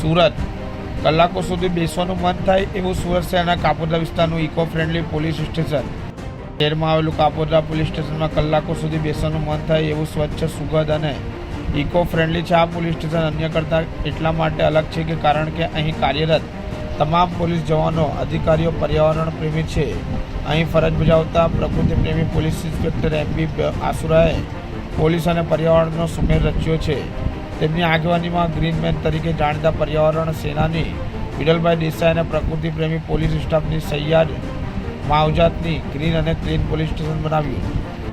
સુરત. કલાકો સુધી બેસવાનું મન થાય એવું સુરત શહેરના કાપોદ્રા વિસ્તારનું ઇકો ફ્રેન્ડલી પોલીસ સ્ટેશન શહેરમાં આવેલું કાપોદ્રા પોલીસ સ્ટેશનમાં કલાકો સુધી બેસવાનું મન થાય એવું સ્વચ્છ, સુગંધ અને ઇકો ફ્રેન્ડલી છે આ પોલીસ સ્ટેશન અન્ય કરતાં એટલા માટે અલગ છે કે કારણ કે અહીં કાર્યરત તમામ પોલીસ જવાનો, અધિકારીઓ, પર્યાવરણ પ્રેમી છે. અહીં ફરજ બજાવતા પ્રકૃતિ પ્રેમી પોલીસ ઇન્સ્પેક્ટર એમ બી આસુરાએ પોલીસ અને પર્યાવરણનો સુમેળ રચ્યો છે. તેમની આગેવાનીમાં ગ્રીનમેન તરીકે જાણીતા પર્યાવરણ સેનાની વિડલભાઈ દેસાઈ અને પ્રકૃતિ પ્રેમી પોલીસ સ્ટાફની સૈયાદ માવજાતની ગ્રીન અને ક્લીન પોલીસ સ્ટેશન બનાવ્યું.